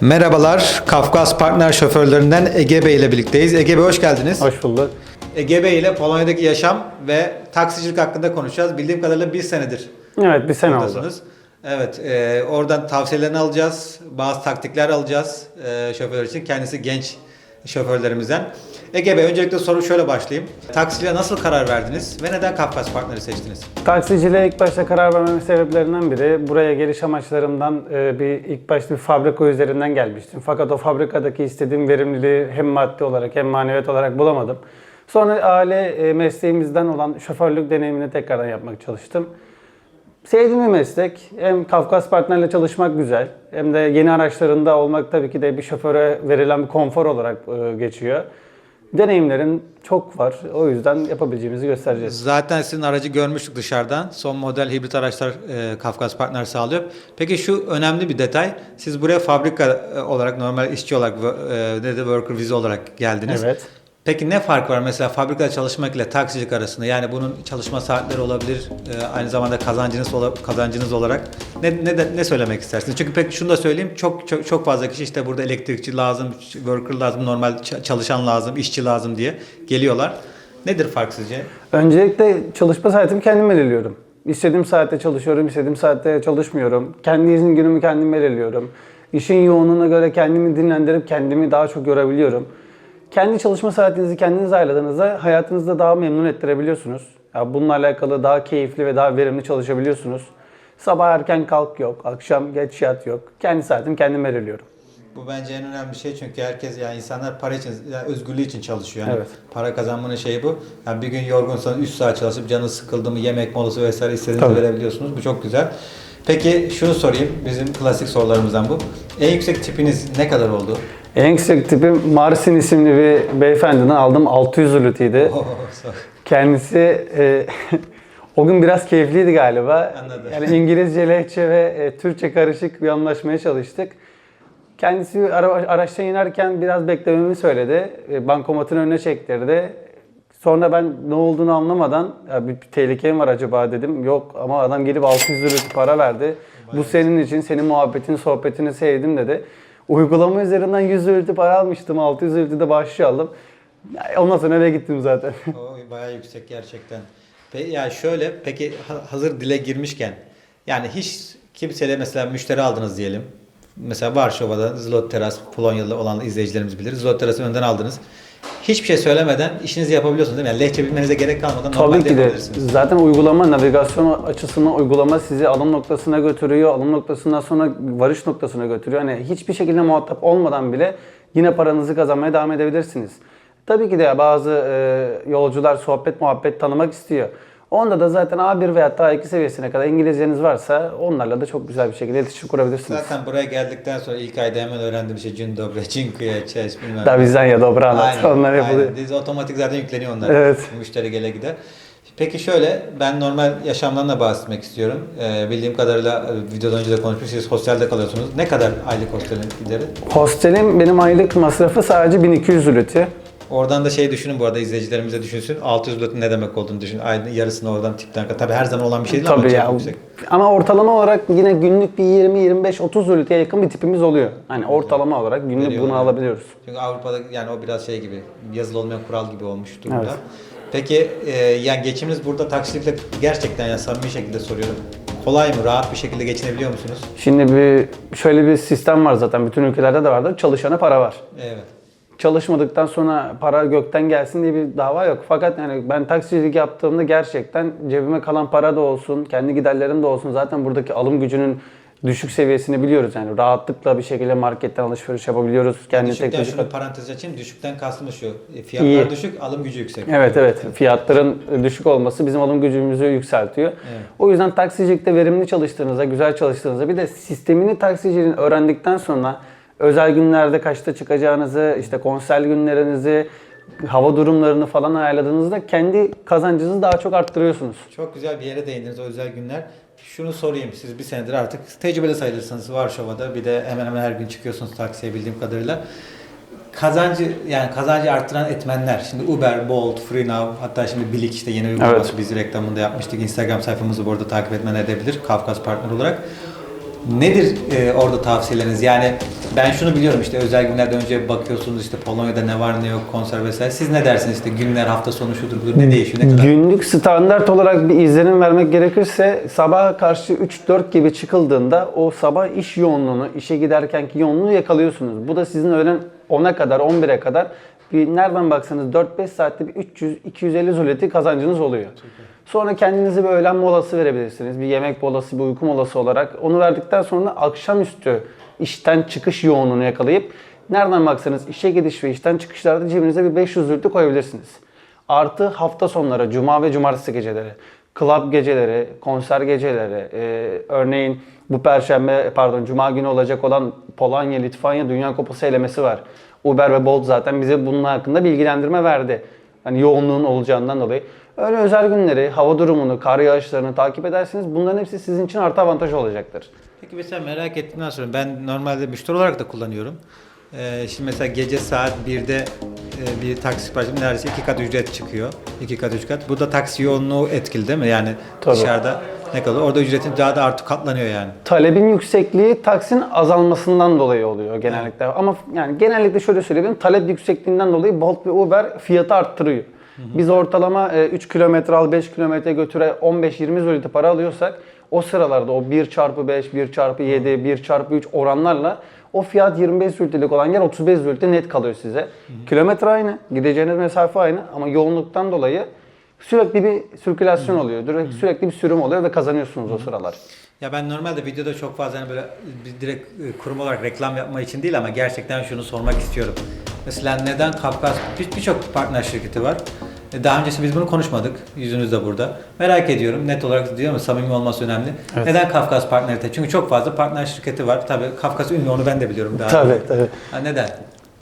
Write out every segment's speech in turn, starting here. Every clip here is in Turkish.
Merhabalar, Kafkas Partner şoförlerinden Ege Bey ile birlikteyiz. Ege Bey hoş geldiniz. Hoş bulduk. Ege Bey ile Polonya'daki yaşam ve taksicilik hakkında konuşacağız. Bildiğim kadarıyla bir senedir Evet bir sene oldu. Evet, e, oradan tavsiyelerini alacağız, bazı taktikler alacağız e, şoförler için. Kendisi genç şoförlerimizden. Ege Bey, öncelikle soru şöyle başlayayım. Taksiciliğe nasıl karar verdiniz ve neden Kafkas Partner'i seçtiniz? Taksiciliğe ilk başta karar vermemin sebeplerinden biri buraya geliş amaçlarımdan e, bir ilk başta bir fabrika üzerinden gelmiştim. Fakat o fabrikadaki istediğim verimliliği hem maddi olarak hem maneviyat olarak bulamadım. Sonra aile e, mesleğimizden olan şoförlük deneyimini tekrardan yapmak çalıştım. Sevdiğim bir meslek. Hem Kafkas Partner'le çalışmak güzel. Hem de yeni araçlarında olmak tabii ki de bir şoföre verilen bir konfor olarak e, geçiyor. Deneyimlerim çok var. O yüzden yapabileceğimizi göstereceğiz. Zaten sizin aracı görmüştük dışarıdan. Son model hibrit araçlar e, Kafkas Partner sağlıyor. Peki şu önemli bir detay. Siz buraya fabrika e, olarak normal işçi olarak e, ne de worker visa olarak geldiniz. Evet. Peki ne fark var mesela fabrikada çalışmak ile taksicilik arasında? Yani bunun çalışma saatleri olabilir, e, aynı zamanda kazancınız ola- kazancınız olarak ne ne ne söylemek istersiniz? Çünkü pek şunu da söyleyeyim. Çok çok çok fazla kişi işte burada elektrikçi lazım, worker lazım, normal çalışan lazım, işçi lazım diye geliyorlar. Nedir fark sizce? Öncelikle çalışma saatimi kendim belirliyorum. İstediğim saatte çalışıyorum, istediğim saatte çalışmıyorum. Kendi izin günümü kendim belirliyorum. İşin yoğunluğuna göre kendimi dinlendirip kendimi daha çok yorabiliyorum. Kendi çalışma saatinizi kendiniz ayarladığınızda hayatınızda daha memnun ettirebiliyorsunuz. Ya bununla alakalı daha keyifli ve daha verimli çalışabiliyorsunuz. Sabah erken kalk yok, akşam geç yat yok. Kendi saatimi kendim belirliyorum. Bu bence en önemli şey çünkü herkes yani insanlar para için, yani özgürlüğü için çalışıyor. Yani Evet. Para kazanmanın şeyi bu. Yani bir gün yorgunsanız 3 saat çalışıp canınız sıkıldı mı yemek molası vesaire istediğinizi Tabii. verebiliyorsunuz. Bu çok güzel. Peki şunu sorayım. Bizim klasik sorularımızdan bu. En yüksek tipiniz ne kadar oldu? En yüksek tipim Marsin isimli bir beyefendiden aldım 600 lütiydi. Oh, Kendisi e, o gün biraz keyifliydi galiba. Anladım. Yani İngilizce, lehçe ve e, Türkçe karışık bir anlaşmaya çalıştık. Kendisi ara, araçtan inerken biraz beklememi söyledi. E, bankomatın önüne çektirdi. Sonra ben ne olduğunu anlamadan ya bir, bir tehlike mi var acaba dedim. Yok ama adam gelip 600 lira para verdi. Bu senin için, senin muhabbetini, sohbetini sevdim dedi. Uygulama üzerinden 100 lira para almıştım. 600 lira de bahşiş aldım. Ondan sonra eve gittim zaten. O bayağı yüksek gerçekten. Peki ya şöyle peki ha- hazır dile girmişken yani hiç kimseyle mesela müşteri aldınız diyelim. Mesela Varşova'da Zlot Teras Polonyalı olan izleyicilerimiz bilir. Zlot Teras'ı önden aldınız. Hiçbir şey söylemeden işinizi yapabiliyorsunuz değil mi? Yani lehçe bilmenize gerek kalmadan Tabii normalde ki de. yapabilirsiniz. Zaten uygulama, navigasyon açısından uygulama sizi alım noktasına götürüyor. Alım noktasından sonra varış noktasına götürüyor. Hani hiçbir şekilde muhatap olmadan bile yine paranızı kazanmaya devam edebilirsiniz. Tabii ki de bazı e, yolcular sohbet muhabbet tanımak istiyor. Onda da zaten A1 veya A2 seviyesine kadar İngilizceniz varsa onlarla da çok güzel bir şekilde iletişim kurabilirsiniz. Zaten buraya geldikten sonra ilk ayda hemen öğrendiğim şey Dzień dobry, dziękuję, cześć bilmem. ne. Davizanya, Dobranoc Aynen, onlar yapılıyor. aynen. Otomatik zaten yükleniyor onlar. Evet. Müşteri gele gider. Peki şöyle, ben normal yaşamdan da bahsetmek istiyorum. Ee, bildiğim kadarıyla e, videodan önce de konuşmuştuk. Siz hostelde kalıyorsunuz. Ne kadar aylık hostelin gideri? Hostelim benim aylık masrafı sadece 1200 lütü. Oradan da şey düşünün bu arada izleyicilerimiz de düşünsün. 600 lira ne demek olduğunu düşünün. Ayın yarısını oradan tipten. Tabii her zaman olan bir şey değil ama Tabii çok ya. yüksek. Ama ortalama olarak yine günlük bir 20 25 30 liraya yakın bir tipimiz oluyor. Hani ortalama olarak günlük bunu Veriyorlar. alabiliyoruz. Çünkü Avrupa'da yani o biraz şey gibi, yazılı olmayan kural gibi olmuş durumda. Evet. Peki e, yani geçiminiz burada taksicilikle gerçekten yani samimi şekilde soruyorum. Kolay mı? Rahat bir şekilde geçinebiliyor musunuz? Şimdi bir şöyle bir sistem var zaten bütün ülkelerde de vardır. Çalışana para var. Evet. Çalışmadıktan sonra para gökten gelsin diye bir dava yok. Fakat yani ben taksicilik yaptığımda gerçekten cebime kalan para da olsun, kendi giderlerim de olsun. Zaten buradaki alım gücünün düşük seviyesini biliyoruz. Yani rahatlıkla bir şekilde marketten alışveriş yapabiliyoruz. Kendi Düşükten teknolojik şunu parantez açayım. Düşükten kastımız şu. e, Fiyatlar İyi. düşük, alım gücü yüksek. Evet evet fiyatların düşük olması bizim alım gücümüzü yükseltiyor. Evet. O yüzden taksicilikte verimli çalıştığınızda, güzel çalıştığınızda bir de sistemini taksiciliğin öğrendikten sonra özel günlerde kaçta çıkacağınızı, işte konser günlerinizi, hava durumlarını falan ayarladığınızda kendi kazancınızı daha çok arttırıyorsunuz. Çok güzel bir yere değindiniz o özel günler. Şunu sorayım siz bir senedir artık tecrübeli sayılırsınız Varşova'da bir de hemen hemen her gün çıkıyorsunuz taksiye bildiğim kadarıyla. Kazancı yani kazancı arttıran etmenler. Şimdi Uber, Bolt, FreeNow hatta şimdi Bilik işte yeni uygulaması Evet. biz reklamında yapmıştık. Instagram sayfamızı bu arada takip etmen edebilir Kafkas partner olarak. Nedir e, orada tavsiyeleriniz? Yani Ben şunu biliyorum işte özel günlerden önce bakıyorsunuz işte Polonya'da ne var ne yok konser vesaire. Siz ne dersiniz işte günler hafta sonu şudur budur ne değişiyor ne kadar? Günlük standart olarak bir izlenim vermek gerekirse sabaha karşı 3-4 gibi çıkıldığında o sabah iş yoğunluğunu, işe giderkenki yoğunluğu yakalıyorsunuz. Bu da sizin öğlen 10'a kadar, 11'e kadar bir nereden baksanız 4-5 saatte bir 300-250 zloty kazancınız oluyor. Sonra kendinize bir öğlen molası verebilirsiniz. Bir yemek molası, bir uyku molası olarak. Onu verdikten sonra akşamüstü işten çıkış yoğunluğunu yakalayıp nereden baksanız işe gidiş ve işten çıkışlarda cebinize bir 500 zloty koyabilirsiniz. Artı hafta sonları, cuma ve cumartesi geceleri, club geceleri, konser geceleri, e, örneğin bu perşembe, pardon cuma günü olacak olan Polonya, Litvanya Dünya Kupası elemesi var. Uber ve Bolt zaten bize bunun hakkında bilgilendirme verdi. Hani yoğunluğun olacağından dolayı. Öyle özel günleri, hava durumunu, kar yağışlarını takip ederseniz bunların hepsi sizin için artı avantaj olacaktır. Peki mesela merak ettiğimden sonra ben normalde müşteri olarak da kullanıyorum. Ee, şimdi mesela gece saat 1'de e, bir taksi siparişim neredeyse iki kat ücret çıkıyor. iki kat üç kat. Bu da taksi yoğunluğu etkili değil mi? Yani Tabii. dışarıda ne kadar? Orada ücretin daha da artık katlanıyor yani. Talebin yüksekliği taksin azalmasından dolayı oluyor genellikle. Ama yani genellikle şöyle söyleyebilirim. Talep yüksekliğinden dolayı Bolt ve Uber fiyatı arttırıyor. Biz ortalama e, 3 kilometre al 5 kilometre götüre 15-20 zloty para alıyorsak o sıralarda o 1 çarpı 5, 1 çarpı 7, 1 çarpı 3 oranlarla o fiyat 25 zlotylük olan yer 35 zloty net kalıyor size. Kilometre aynı, gideceğiniz mesafe aynı ama yoğunluktan dolayı sürekli bir sirkülasyon oluyor. Sürekli, sürekli bir sürüm oluyor ve kazanıyorsunuz o sıralar. Ya ben normalde videoda çok fazla hani böyle bir direkt e, kurum olarak reklam yapma için değil ama gerçekten şunu sormak istiyorum. Mesela neden Kafkas bir- birçok partner şirketi var. E, Daha öncesi biz bunu konuşmadık. Yüzünüz de burada. Merak ediyorum. Net olarak diyor mu samimi olması önemli. Neden Kafkas partnerite? Çünkü çok fazla partner şirketi var. Tabii Kafkas ünlü onu ben de biliyorum. Daha Tabii, tabii. Ha, neden?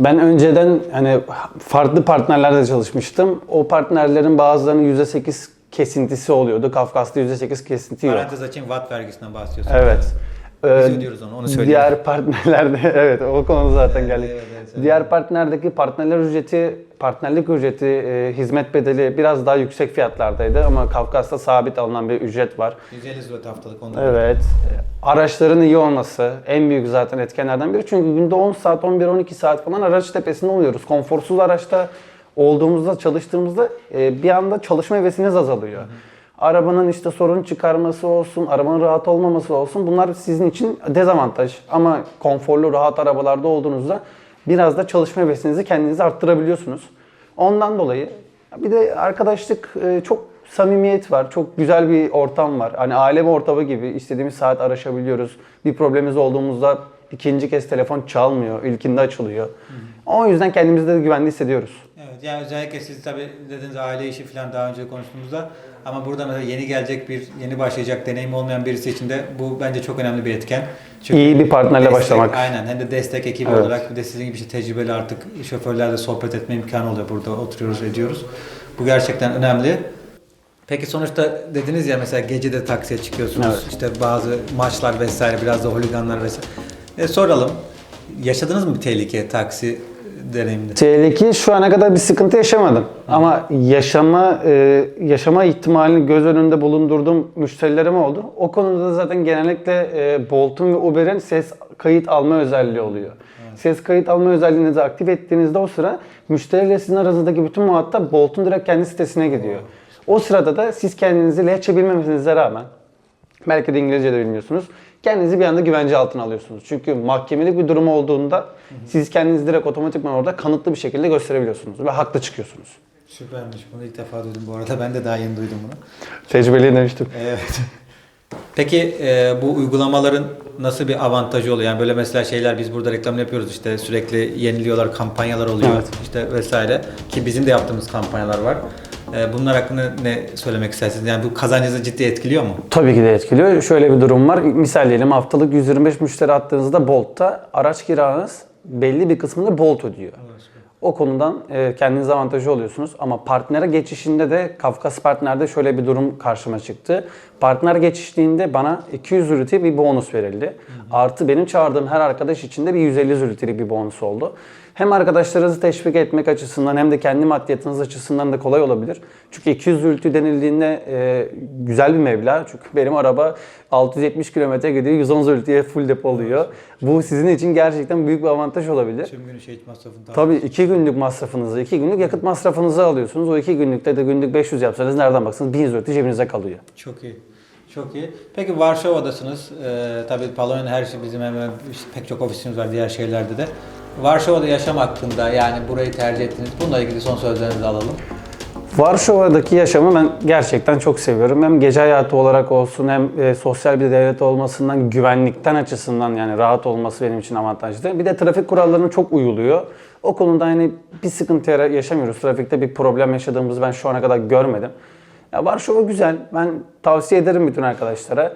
Ben önceden hani farklı partnerlerle çalışmıştım. O partnerlerin bazılarının %8 kesintisi oluyordu. Kafkas'ta %8 kesinti yok. Parantez açayım watt vergisinden bahsediyorsun. Evet. Biz Ee, ödüyoruz onu, onu söyleyeyim. Diğer partnerlerde evet o konu zaten geldik. evet, evet, evet. Diğer partnerdeki partnerler ücreti, partnerlik ücreti, e, hizmet bedeli biraz daha yüksek fiyatlardaydı ama Kafkas'ta sabit alınan bir ücret var. 150 zloty haftalık onda. Evet. Araçların iyi olması en büyük zaten etkenlerden biri. Çünkü günde 10 saat, 11-12 saat falan araç tepesinde oluyoruz. Konforsuz araçta olduğumuzda, çalıştığımızda e, bir anda çalışma hevesiniz azalıyor. Arabanın işte sorun çıkarması olsun, arabanın rahat olmaması olsun bunlar sizin için dezavantaj. Ama konforlu, rahat arabalarda olduğunuzda biraz da çalışma hevesinizi kendinize arttırabiliyorsunuz. Ondan dolayı bir de arkadaşlık e, çok samimiyet var. Çok güzel bir ortam var. Hani aile ortamı gibi istediğimiz saat araşabiliyoruz. Bir problemimiz olduğumuzda ikinci kez telefon çalmıyor. İlkinde açılıyor. O yüzden kendimizi de güvende hissediyoruz. Evet yani özellikle siz tabii dediğiniz aile işi falan daha önce konuştuğumuzda ama burada mesela yeni gelecek bir, yeni başlayacak deneyim olmayan birisi için de bu bence çok önemli bir etken. İyi bir partnerle destek- başlamak. Aynen hem de destek ekibi Evet. olarak bir de sizin gibi işte tecrübeli artık şoförlerle sohbet etme imkanı oluyor burada oturuyoruz ediyoruz. Bu gerçekten önemli. Peki sonuçta dediniz ya mesela gece de taksiye çıkıyorsunuz. Evet. İşte bazı maçlar vesaire biraz da holiganlar vesaire. E, soralım. Yaşadınız mı bir tehlike taksi deneyiminde? Tehlike şu ana kadar bir sıkıntı yaşamadım. Ama yaşama e, yaşama ihtimalini göz önünde bulundurduğum müşterilerim oldu. O konuda da zaten genellikle e, Bolt'un ve Uber'in ses kayıt alma özelliği oluyor. Ses kayıt alma özelliğinizi aktif ettiğinizde o sıra müşteriyle sizin aranızdaki bütün muhatap Bolt'un direkt kendi sitesine gidiyor. O sırada da siz kendinizi lehçe bilmemenize rağmen Belki de İngilizce de bilmiyorsunuz. Kendinizi bir anda güvence altına alıyorsunuz. Çünkü mahkemelik bir durum olduğunda siz kendinizi direkt otomatikman orada kanıtlı bir şekilde gösterebiliyorsunuz ve haklı çıkıyorsunuz. Süpermiş. Bunu ilk defa duydum bu arada. Ben de daha yeni duydum bunu. Tecrübeli demiştim. Evet. Peki e, bu uygulamaların nasıl bir avantajı oluyor? Yani böyle mesela şeyler biz burada reklam yapıyoruz işte sürekli yeniliyorlar, kampanyalar oluyor Evet. işte vesaire ki bizim de yaptığımız kampanyalar var. E, bunlar hakkında ne söylemek istersiniz? Yani bu kazancınızı ciddi etkiliyor mu? Tabii ki de etkiliyor. Şöyle bir durum var. Misal diyelim haftalık 125 müşteri attığınızda Bolt'ta araç kiranız belli bir kısmını Bolt ödüyor. O konudan e, kendinize avantajı oluyorsunuz. Ama partnere geçişinde de Kafkas partnerde şöyle bir durum karşıma çıktı. Partner geçiştiğinde bana 200 zloty bir bonus verildi. Artı benim çağırdığım her arkadaş için de bir 150 zlotylik bir bonus oldu. Hem arkadaşlarınızı teşvik etmek açısından hem de kendi maddiyatınız açısından da kolay olabilir. Çünkü 200 ültü denildiğinde e, güzel bir meblağ. Çünkü benim araba 670 kilometre gidiyor, 110 zültüye full depoluyor. Bu sizin için gerçekten büyük bir avantaj olabilir. Tüm gün şehit masrafını da- Tabii iki günlük masrafınızı, iki günlük yakıt masrafınızı alıyorsunuz. O iki günlükte de günlük 500 yapsanız nereden baksanız 1000 zloty cebinize kalıyor. Çok iyi. Çok iyi. Peki Varşova'dasınız. Ee, tabii Polonya'nın her şey bizim hemen pek çok ofisimiz var diğer şehirlerde de. Varşova'da yaşam hakkında yani burayı tercih ettiniz. Bununla ilgili son sözlerinizi alalım. Varşova'daki yaşamı ben gerçekten çok seviyorum. Hem gece hayatı olarak olsun hem e, sosyal bir devlet olmasından, güvenlikten açısından yani rahat olması benim için avantajlı. Bir de trafik kurallarına çok uyuluyor. O konuda yani bir sıkıntı yaşamıyoruz. Trafikte bir problem yaşadığımızı ben şu ana kadar görmedim. Ya Varşova güzel. Ben tavsiye ederim bütün arkadaşlara.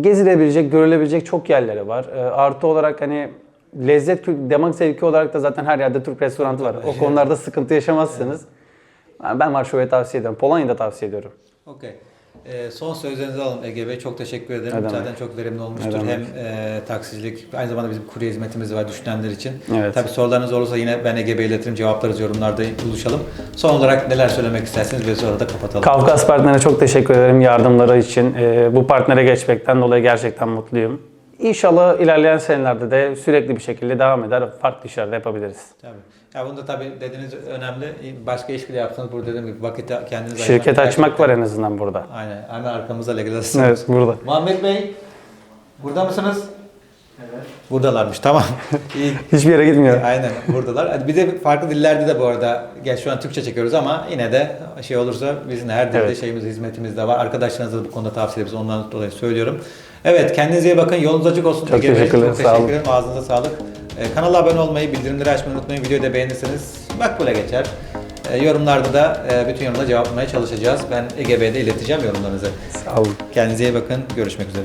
Gezilebilecek, görülebilecek çok yerleri var. E, artı olarak hani lezzet, kült- damak zevki olarak da zaten her yerde Türk restoranı var. O konularda sıkıntı yaşamazsınız. Ben Varşova'yı tavsiye ediyorum. Polonya'yı da tavsiye ediyorum. Okey. Ee, son sözlerinizi alalım Ege Bey. Çok teşekkür ederim. Ne demek. Zaten çok verimli olmuştur. Hem e, taksicilik, aynı zamanda bizim kurye hizmetimiz var düşünenler için. Evet. Tabii sorularınız olursa yine ben Ege Bey'e iletirim. Cevaplarız yorumlarda buluşalım. Son olarak neler söylemek istersiniz ve sonra da kapatalım. Kafkas Partner'e çok teşekkür ederim yardımları için. Ee, bu partnere geçmekten dolayı gerçekten mutluyum. İnşallah ilerleyen senelerde de sürekli bir şekilde devam eder. Farklı işler de yapabiliriz. Tabii. Ya bunda tabii dediğiniz önemli. Başka iş bile yapsanız burada dediğim gibi vakit kendiniz Şirket açmak var en azından burada. Aynen. Hemen arkamızda legalizasyon. Evet burada. Muhammed Bey, burada mısınız? Evet. Buradalarmış, tamam. İyi. Hiçbir yere gitmiyor. Aynen, buradalar. Hadi Bir de farklı dillerde de bu arada, gel şu an Türkçe çekiyoruz ama yine de şey olursa bizim her dilde Evet. şeyimiz, hizmetimiz de var. Arkadaşlarınıza da bu konuda tavsiye ederiz, ondan dolayı söylüyorum. Evet, kendinize iyi bakın, yolunuz açık olsun. Çok teşekkürler, Çok sağ teşekkür olun. ederim, ağzınıza sağlık. Ee, kanala abone olmayı, bildirimleri açmayı unutmayın. Videoyu da beğenirseniz makbule geçer. Ee, yorumlarda da e, bütün yorumlara cevaplamaya çalışacağız. Ben Ege Bey'e de ileteceğim yorumlarınızı. Sağ olun. Kendinize iyi bakın. Görüşmek üzere.